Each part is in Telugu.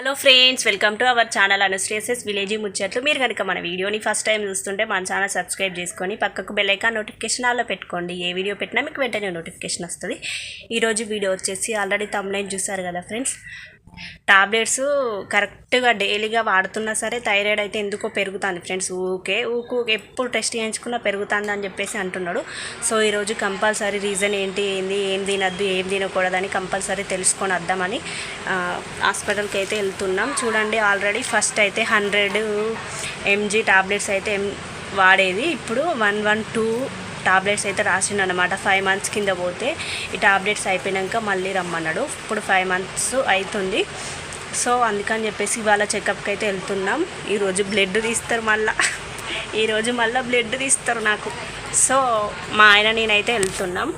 Hello friends welcome to our channel అనుశ్రేసెస్ village ముచ్చట్లు మీరు కనుక మన వీడియోని ఫస్ట్ టైం చూస్తుంటే మన ఛానల్ సబ్స్క్రైబ్ చేసుకొని పక్కకు బెల్ నోటిఫికేషన్ ఆల్లో పెట్టుకోండి. ఏ వీడియో పెట్టినా మీకు వెంటనే నోటిఫికేషన్ వస్తుంది. ఈరోజు వీడియో వచ్చేసి ఆల్రెడీ తమ్నైన్ చూసారు కదా ఫ్రెండ్స్ టాబ్లెట్స్ కరెక్ట్గా డైలీగా వాడుతున్నా సరే థైరాయిడ్ అయితే ఎందుకో పెరుగుతుంది ఫ్రెండ్స్. ఊకే ఊకు ఎప్పుడు టెస్ట్ చేయించుకున్నా పెరుగుతుంది అని చెప్పేసి అంటున్నాడు. సో ఈరోజు కంపల్సరీ రీజన్ ఏంటి ఏంది ఏం తినద్దు ఏం తినకూడదని కంపల్సరీ తెలుసుకొని వద్దామని హాస్పిటల్కి అయితే వెళ్తున్నాం. చూడండి ఆల్రెడీ ఫస్ట్ అయితే హండ్రెడ్ ఎంజీ టాబ్లెట్స్ అయితే ఎం వాడేది. ఇప్పుడు వన్ వన్ టూ టాబ్లెట్స్ అయితే రాసిండు అనమాట ఫైవ్ మంత్స్ కింద పోతే ఈ టాబ్లెట్స్ అయిపోయినాక మళ్ళీ రమ్మన్నాడు. ఇప్పుడు ఫైవ్ మంత్స్ అవుతుంది సో అందుకని చెప్పేసి ఇవాళ చెకప్కి అయితే వెళ్తున్నాం ఈరోజు బ్లడ్ తీస్తారు మళ్ళా. ఈరోజు మళ్ళీ బ్లడ్ తీస్తారు నాకు. సో మా ఆయన నేనైతే వెళ్తున్నాం.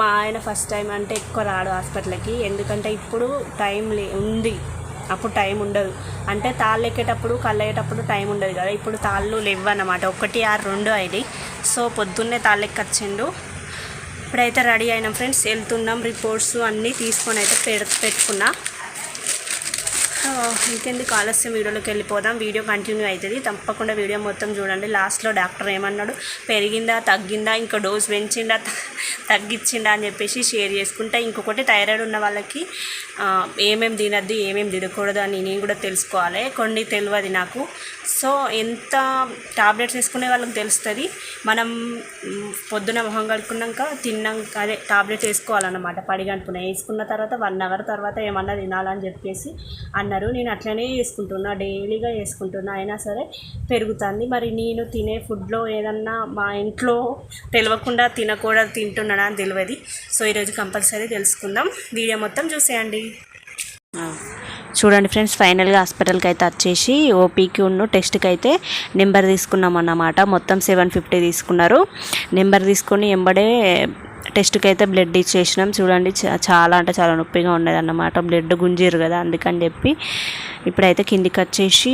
మా ఆయన ఫస్ట్ టైం అంటే ఎక్కువ రాడు హాస్పిటల్కి. ఎందుకంటే ఇప్పుడు టైం లే ఉంది. అప్పుడు టైం ఉండదు. అంటే తాళ్ళు ఎక్కేటప్పుడు కళ్ళు అయ్యేటప్పుడు టైం ఉండదు కదా. ఇప్పుడు తాళ్ళు లేవు అన్నమాట ఒకటి ఆరు రెండు ఐడి సో పొద్దున్నే తాళ్ళు ఇప్పుడైతే రెడీ అయినాం ఫ్రెండ్స్. వెళ్తున్నాం రిపోర్ట్స్ అన్నీ తీసుకొని అయితే పెడ పెట్టుకున్నా. ఇంకెందుకు ఆలస్యం వీడియోలోకి వెళ్ళిపోదాం. వీడియో కంటిన్యూ అవుతుంది. తప్పకుండా వీడియో మొత్తం చూడండి. లాస్ట్లో డాక్టర్ ఏమన్నాడు? పెరిగిందా తగ్గిందా ఇంకా డోస్ పెంచిందా తగ్గించిండా అని చెప్పేసి షేర్ చేసుకుంటా. ఇంకొకటి థైరాయిడ్ ఉన్న వాళ్ళకి ఏమేమి తినద్దు ఏమేమి తినకూడదు అని నేను కూడా తెలుసుకోవాలి. కొన్ని తెలియదు నాకు. సో ఎంత టాబ్లెట్స్ వేసుకునే వాళ్ళకి తెలుస్తుంది మనం పొద్దున మొహం కడుక్కున్నాక తిన్నాక అదే టాబ్లెట్స్ వేసుకోవాలన్నమాట. పడిగంటున్నా వేసుకున్న తర్వాత వన్ అవర్ తర్వాత ఏమన్నా తినాలని చెప్పేసి అన్నారు. నేను అట్లనే వేసుకుంటున్నా డైలీగా వేసుకుంటున్నా. అయినా సరే పెరుగుతుంది. మరి నేను తినే ఫుడ్లో ఏదన్నా మా ఇంట్లో తెలియకుండా తినకూడదు తింటున్నాడా అని తెలియదు సో ఈరోజు కంపల్సరీ తెలుసుకుందాం. వీడియో మొత్తం చూసేయండి. చూడండి ఫ్రెండ్స్ ఫైనల్గా హాస్పిటల్కి అయితే వచ్చేసి ఓపీకి ఉన్న టెస్ట్కి అయితే నెంబర్ తీసుకున్నాం అన్నమాట మొత్తం సెవెన్ ఫిఫ్టీ తీసుకున్నారు. నెంబర్ తీసుకొని ఎంబడే టెస్ట్కి అయితే బ్లడ్ ఇచ్చేసినాం. చూడండి చాలా అంటే చాలా నొప్పిగా ఉండేది అన్నమాట బ్లడ్ గుంజిరు కదా అందుకని చెప్పి ఇప్పుడైతే కిందికి వచ్చేసి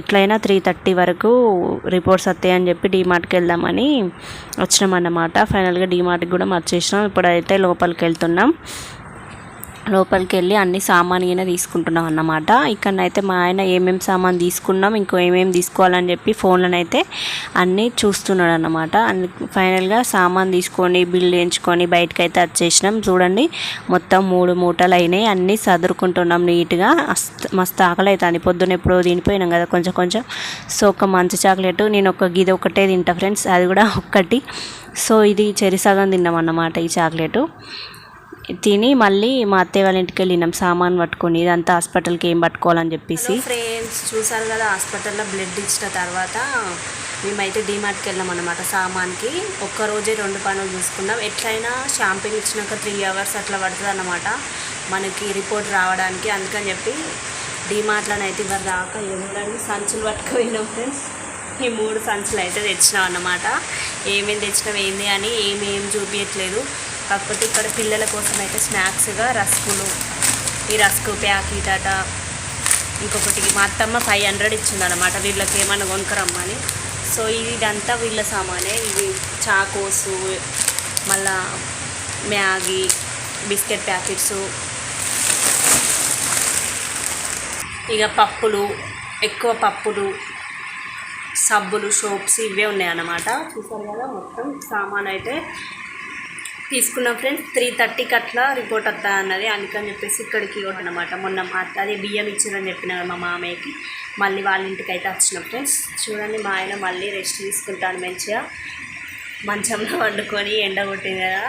ఎట్లయినా త్రీ థర్టీ వరకు రిపోర్ట్స్ వస్తాయని చెప్పి డీమార్ట్కి వెళ్దామని వచ్చినాం అన్నమాట ఫైనల్గా డీమార్ట్కి కూడా మర్చేసినాం. ఇప్పుడైతే లోపలికి వెళ్తున్నాం లోపలికి వెళ్ళి అన్ని సామాన్ తీసుకుంటున్నాం అన్నమాట. ఇక్కడనైతే మా ఆయన ఏమేమి సామాన్ తీసుకున్నాం ఇంకో ఏమేమి తీసుకోవాలని చెప్పి ఫోన్లోనైతే అన్నీ చూస్తున్నాడు అన్నమాట అన్ని ఫైనల్గా సామాన్ తీసుకొని బిల్ వేయించుకొని బయటకు అయితే వచ్చేసినాం. చూడండి మొత్తం మూడు మూటలు అయినాయి అన్నీ సదురుకుంటున్నాం నీట్గా. మస్తు ఆకలి అవుతుంది పొద్దున్న ఎప్పుడో తినిపోయినాం కదా కొంచెం కొంచెం. సో ఒక మంచి చాక్లెట్ నేను ఒక గిది ఒకటే తింటా ఫ్రెండ్స్ అది కూడా ఒక్కటి. సో ఇది చెరిసగం తిన్నాం అన్నమాట ఈ చాక్లెట్. తిని మళ్ళీ మా అత్తయ్య వాళ్ళ ఇంటికి వెళ్ళినాం. సామాన్ పట్టుకొని ఇదంతా హాస్పిటల్కి ఏం పట్టుకోవాలని చెప్పేసి. ఫ్రెండ్స్ చూసారు కదా హాస్పిటల్లో బ్లడ్ ఇచ్చిన తర్వాత మేమైతే డీమార్ట్కి వెళ్ళాం అనమాట సామాన్కి. ఒక్క రోజే రెండు పనులు చూసుకున్నాం. ఎట్లయినా షాంపింగ్ ఇచ్చినాక త్రీ అవర్స్ అట్లా పడుతుంది అన్నమాట. మనకి రిపోర్ట్ రావడానికి అందుకని చెప్పి డీమార్ట్లోనైతే ఇవ్వరు రాక ఎవరండి సంచులు పట్టుకుపోయినాం ఫ్రెండ్స్. ఈ మూడు సంచులు అయితే తెచ్చినాం అన్నమాట. ఏమేమి తెచ్చినాం ఏంది అని ఏమేమి చూపించట్లేదు కాకపోతే ఇక్కడ పిల్లల కోసం అయితే స్నాక్స్గా రస్కులు ఈ రస్కు ప్యాకెట్ అట. ఇంకొకటి మా అత్తమ్మ ఫైవ్ హండ్రెడ్ ఇచ్చింది అనమాట వీళ్ళకి ఏమైనా కొనుక్కరమ్మని. సో ఇదంతా వీళ్ళ సామానే. ఇవి చాకోసు మళ్ళా మ్యాగీ బిస్కెట్ ప్యాకెట్స్. ఇక పప్పులు ఎక్కువ పప్పులు సబ్బులు సోప్స్ ఇవే ఉన్నాయన్నమాట. చూసారు కదా మొత్తం సామాన్ అయితే తీసుకున్నాం ఫ్రెండ్స్ త్రీ థర్టీకి అట్లా రిపోర్ట్ వస్తా అన్నది అందుకని చెప్పేసి ఇక్కడికి అనమాట మొన్న మా అదే బియ్యం ఇచ్చిందని చెప్పిన మా మామయ్యకి. మళ్ళీ వాళ్ళ ఇంటికి అయితే వచ్చినాం ఫ్రెండ్స్ చూడండి మా ఆయన మళ్ళీ రెస్ట్ తీసుకుంటాను మంచిగా. మంచంలో వండుకొని ఎండ కొట్టింది? కదా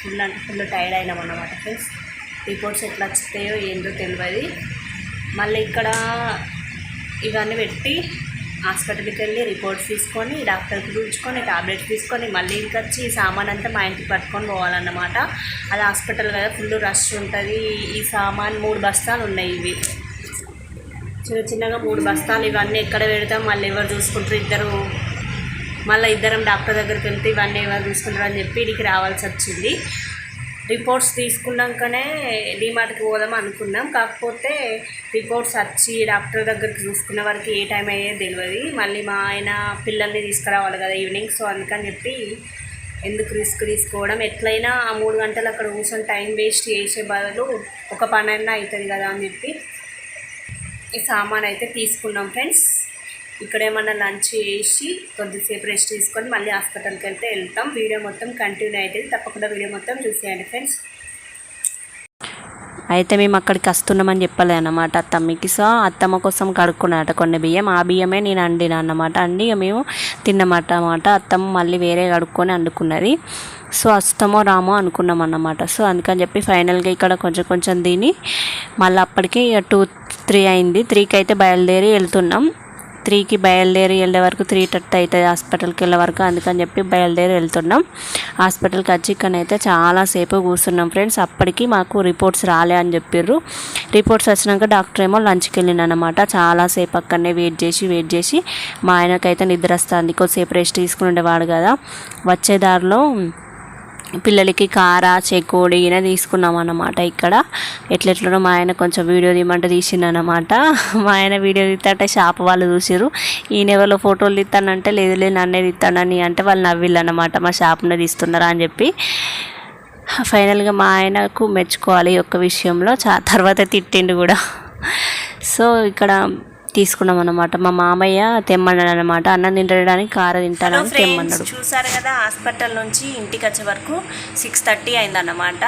ఫుల్ అంటే ఫుల్ టైర్డ్ అయినాం అన్నమాట ఫ్రెండ్స్ రిపోర్ట్స్ ఎట్లా వస్తాయో ఏందో తెలియదు మళ్ళీ ఇక్కడ ఇవన్నీ పెట్టి హాస్పిటల్కి వెళ్ళి రిపోర్ట్స్ తీసుకొని డాక్టర్కి చూపించుకొని టాబ్లెట్స్ తీసుకొని మళ్ళీ ఇంటికి వచ్చి ఈ సామాన్ అంతా మా ఇంటికి పట్టుకొని పోవాలన్నమాట. అది హాస్పిటల్ కదా ఫుల్ రష్ ఉంటుంది. ఈ సామాన్ మూడు బస్తాలు ఉన్నాయి ఇవి. చిన్న చిన్నగా మూడు బస్తాలు ఇవన్నీ ఎక్కడ పెడతాం? మళ్ళీ ఎవరు చూసుకుంటారు? ఇద్దరు మళ్ళీ ఇద్దరం డాక్టర్ దగ్గరికి వెళ్తే ఇవన్నీ ఎవరు చూసుకుంటారు అని చెప్పి ఇడికి రావాల్సి వచ్చింది. రిపోర్ట్స్ తీసుకున్నాకనే డిమార్ట్కి పోదాం అనుకున్నాం. కాకపోతే రిపోర్ట్స్ వచ్చి డాక్టర్ దగ్గరికి చూసుకున్న వరకు ఏ టైం అయ్యేది తెలియదు మళ్ళీ మా ఆయన పిల్లల్ని తీసుకురావాలి కదా ఈవినింగ్ సో అందుకని చెప్పి ఎందుకు రిస్క్ తీసుకోవడం? ఎట్లయినా ఆ మూడు గంటలు అక్కడ కూర్చొని టైం వేస్ట్ చేసే బదులు ఒక పని అయినా అవుతుంది కదా అని చెప్పి ఈ సామాన్ అయితే తీసుకున్నాం ఫ్రెండ్స్ ఇక్కడ ఏమన్నా లంచ్ చేసి కొద్దిసేపు రెస్ట్ తీసుకొని మళ్ళీ హాస్పిటల్కి వెళ్తే వెళ్తాం. వీడియో మొత్తం కంటిన్యూ అవుతుంది తప్పకుండా వీడియో మొత్తం చూసేయండి ఫ్రెండ్స్ అయితే మేము అక్కడికి వస్తున్నామని చెప్పలే అనమాట అత్తమ్మకి. సో అత్తమ్మ కోసం కడుక్కున్నట కొన్ని బియ్యం. ఆ బియ్యమే నేను అండిన అన్నమాట. అండి ఇక మేము తిన్నమాట అన్నమాట. అత్తమ్మ మళ్ళీ వేరే కడుక్కొని వండుకున్నది సో వస్తామో రామో అనుకున్నాం అన్నమాట. సో అందుకని చెప్పి ఫైనల్గా ఇక్కడ కొంచెం కొంచెం తిని మళ్ళీ అప్పటికి టూ త్రీ అయింది. త్రీకి అయితే బయలుదేరి వెళ్తున్నాం. త్రీకి బయలుదేరి వెళ్ళే వరకు త్రీ థర్టీ అవుతుంది హాస్పిటల్కి వెళ్ళే వరకు అందుకని చెప్పి బయలుదేరి వెళ్తున్నాం. హాస్పిటల్కి వచ్చి ఇక్కడైతే చాలాసేపు కూర్చున్నాం ఫ్రెండ్స్. అప్పటికి మాకు రిపోర్ట్స్ రాలే అని చెప్పారు రిపోర్ట్స్ వచ్చినాక డాక్టర్ ఏమో లంచ్కి వెళ్ళిన అనమాట చాలాసేపు అక్కడనే వెయిట్ చేసి వెయిట్ చేసి మా ఆయనకైతే నిద్ర వస్తుంది. కొద్దిసేపు రెస్ట్ తీసుకుని ఉండేవాడు కదా. వచ్చే దారిలో పిల్లలకి కార చెకోడి ఇలా తీసుకున్నాం అన్నమాట ఇక్కడ. ఎట్లెట్లనో మా ఆయన కొంచెం వీడియో తీయమంటే తీసిండనమాట మా ఆయన వీడియో తీస్తే షాప్ వాళ్ళు చూసిరు ఈయన ఎవరో ఫోటోలు తీస్తానంటే లేదు లేదు నన్నే తీస్తానని అంటే వాళ్ళు నవ్విళ్ళు అనమాట మా షాప్నే తీస్తున్నారా అని చెప్పి. ఫైనల్గా మా ఆయనకు మెచ్చుకోవాలి ఈ ఒక్క విషయంలో. చా తర్వాత తిట్టిండు కూడా. సో ఇక్కడ తీసుకున్నాం అనమాట మా మామయ్య తెమ్మన్నాడు అనమాట అన్నం తినడానికి కార తింటానని తెమ్మన్నాడు. చూసారు కదా హాస్పిటల్ నుంచి ఇంటికి వచ్చే వరకు సిక్స్ థర్టీ అయిందన్నమాట.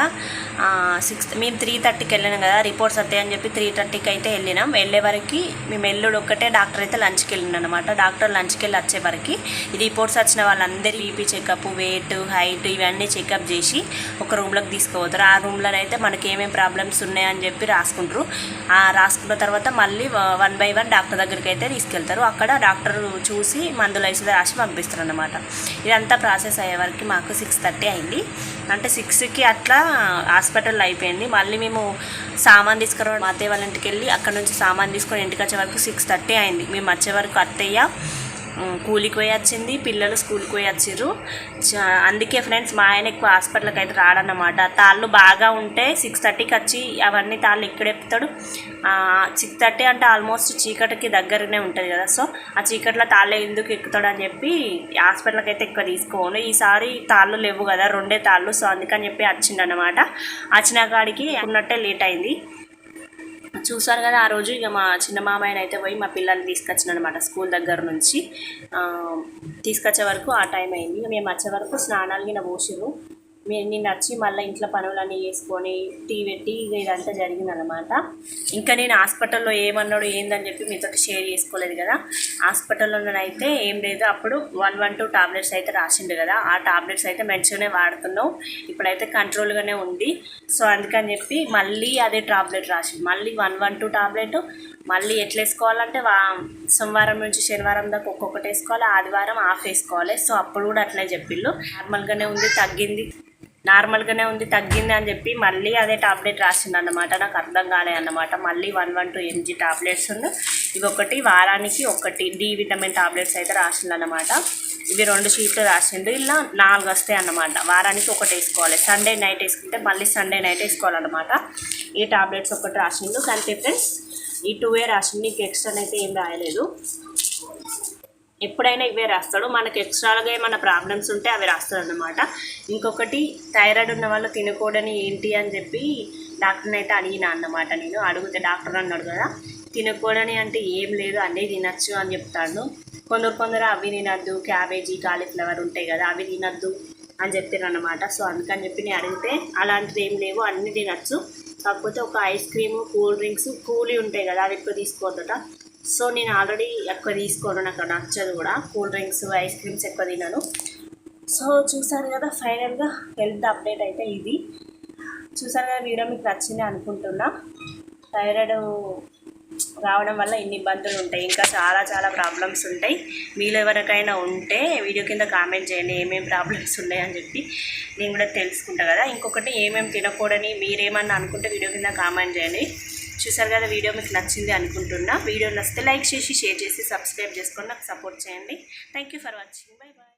సిక్స్ మేము త్రీ థర్టీకి వెళ్ళినాం కదా రిపోర్ట్స్ వస్తాయని చెప్పి త్రీ థర్టీకి అయితే వెళ్ళినాం. వెళ్ళే వరకు మేము ఎల్లుడు ఒక్కటే డాక్టర్ అయితే లంచ్కి వెళ్ళిన అనమాట డాక్టర్ లంచ్కి వెళ్ళి వచ్చే వరకు రిపోర్ట్స్ వచ్చిన వాళ్ళందరి బీపీ చెకప్ వెయిట్ హైట్ ఇవన్నీ చెకప్ చేసి ఒక రూమ్లోకి తీసుకుపోతారు. ఆ రూమ్లో అయితే మనకి ఏమేమి ప్రాబ్లమ్స్ ఉన్నాయని చెప్పి రాసుకుంటారు. ఆ రాసుకున్న తర్వాత మళ్ళీ వన్ బై వన్ డాక్టర్ దగ్గరికి అయితే తీసుకెళ్తారు. అక్కడ డాక్టర్ చూసి మందులు వేసి రాసి పంపిస్తారు అనమాట ఇదంతా ప్రాసెస్ అయ్యే వరకు మాకు సిక్స్ థర్టీ అయింది. అంటే సిక్స్కి అట్లా హాస్పిటల్ అయిపోయింది. మళ్ళీ మేము సామాన్ తీసుకురావడం అత్తయ్య వాళ్ళ ఇంటికి వెళ్ళి అక్కడ నుంచి సామాన్ తీసుకొని ఇంటికి వచ్చే వరకు సిక్స్ థర్టీ అయింది. మేము వచ్చే వరకు అత్తయ్య కూలికి పోయి వచ్చింది. పిల్లలు స్కూల్కి పోయి వచ్చిర్రు. చ- అందుకే ఫ్రెండ్స్ మా ఆయన ఎక్కువ హాస్పిటల్కి అయితే రాడన్నమాట. తాళ్ళు బాగా ఉంటే సిక్స్ థర్టీకి వచ్చి అవన్నీ తాళ్ళు ఇక్కడ సిక్స్ థర్టీ అంటే ఆల్మోస్ట్ చీకటికి దగ్గరనే ఉంటుంది కదా. సో ఆ చీకట్లో తాళ్ళే ఎందుకు ఎక్కుతాడు అని చెప్పి హాస్పిటల్కి అయితే ఎక్కువ తీసుకోను. ఈసారి తాళ్ళు లేవు కదా రెండే తాళ్ళు. సో అందుకని చెప్పి వచ్చిండనమాట వచ్చిన కాడికి ఉన్నట్టే లేట్ అయింది. చూసారు కదా ఆ రోజు ఇక మా చిన్న మామయ్యని అయితే పోయి మా పిల్లల్ని తీసుకొచ్చిన అనమాట స్కూల్ దగ్గర నుంచి. తీసుకొచ్చే వరకు ఆ టైం అయింది. మేము వచ్చే వరకు స్నానాలు గిన పోసిరు మీరు నేను వచ్చి మళ్ళీ ఇంట్లో పనులన్నీ చేసుకొని టీ పెట్టి ఇక ఇదంతా జరిగిందనమాట ఇంకా నేను హాస్పిటల్లో ఏమన్నాడు ఏందని చెప్పి మీతో షేర్ చేసుకోలేదు కదా. హాస్పిటల్లోనైతే ఏం లేదు. అప్పుడు వన్ వన్ టూ టాబ్లెట్స్ అయితే రాసిండు కదా. ఆ టాబ్లెట్స్ అయితే మంచిగానే వాడుతున్నాం ఇప్పుడైతే కంట్రోల్గానే ఉంది. సో అందుకని చెప్పి మళ్ళీ అదే టాబ్లెట్ రాసిండు. మళ్ళీ వన్ వన్ టూ టాబ్లెట్ మళ్ళీ ఎట్లా వేసుకోవాలంటే వా సోమవారం నుంచి శనివారం దాకా ఒక్కొక్కటి వేసుకోవాలి ఆదివారం ఆఫ్ వేసుకోవాలి. సో అప్పుడు కూడా అట్లే చెప్పిళ్ళు. నార్మల్గానే ఉంది తగ్గింది. నార్మల్గానే ఉంది తగ్గింది అని చెప్పి మళ్ళీ అదే టాబ్లెట్ రాసింది అన్నమాట నాకు అర్థం కాలే అన్నమాట. మళ్ళీ one one two MG tablets ఇవి ఒకటి వారానికి ఒకటి డి విటమిన్ టాబ్లెట్స్ అయితే రాసింది అన్నమాట ఇవి రెండు షీట్లు రాసిండు. ఇలా నాలుగు వస్తాయి అన్నమాట. వారానికి ఒకటి వేసుకోవాలి. సండే నైట్ వేసుకుంటే మళ్ళీ సండే నైట్ వేసుకోవాలన్నమాట. ఈ టాబ్లెట్స్ ఒకటి రాసిండు. కానీ ఫ్రెండ్స్ ఈ టూ ఏ రాసింది నీకు ఎక్స్ట్రా అయితే ఏం రాయలేదు. ఎప్పుడైనా ఇవే రాస్తాడు. మనకు ఎక్స్ట్రాగా ఏమైనా ప్రాబ్లమ్స్ ఉంటే అవి రాస్తాడు అనమాట ఇంకొకటి థైరాయిడ్ ఉన్న వాళ్ళు తినకూడని ఏంటి అని చెప్పి డాక్టర్ని అయితే అడిగిన అన్నమాట నేను. అడిగితే డాక్టర్ అన్నాడు కదా తినకూడని అంటే ఏం లేదు అన్నీ తినచ్చు అని చెప్తాడు. కొందరు కొందరు అవి తినద్దు క్యాబేజీ కాలీఫ్లవర్ ఉంటాయి కదా అవి తినద్దు అని చెప్పారు అనమాట సో అందుకని చెప్పి నేను అడిగితే అలాంటిది ఏం లేవు అన్నీ తినచ్చు. కాకపోతే ఒక ఐస్ క్రీమ్ కూల్ డ్రింక్స్ కూలీ ఉంటాయి కదా అవి ఎక్కువ తీసుకోవద్దట. సో నేను ఆల్రెడీ ఎక్కువ తీసుకోను నాకు నచ్చదు కూడా. కూల్ డ్రింక్స్ ఐస్ క్రీమ్స్ ఎక్కువ తినను. సో చూసారు కదా ఫైనల్గా హెల్త్ అప్డేట్ అయితే ఇది. చూసారు కదా వీడియో మీకు నచ్చింది అనుకుంటున్నా. థైరాయిడ్ రావడం వల్ల ఇన్ని ఇబ్బందులు ఉంటాయి. ఇంకా చాలా చాలా ప్రాబ్లమ్స్ ఉంటాయి. మీలో ఎవరికైనా ఉంటే వీడియో కింద కామెంట్ చేయండి. ఏమేమి ప్రాబ్లమ్స్ ఉన్నాయని చెప్పి నేను కూడా తెలుసుకుంటా కదా. ఇంకొకటి ఏమేమి తినకూడని మీరేమన్నా అనుకుంటే వీడియో కింద కామెంట్ చేయండి. చూసారు కదా వీడియో మీకు నచ్చింది అనుకుంటున్నా. వీడియో నచ్చితే లైక్ చేసి షేర్ చేసి సబ్స్క్రైబ్ చేసుకొని నాకు సపోర్ట్ చేయండి. Thank you for watching bye bye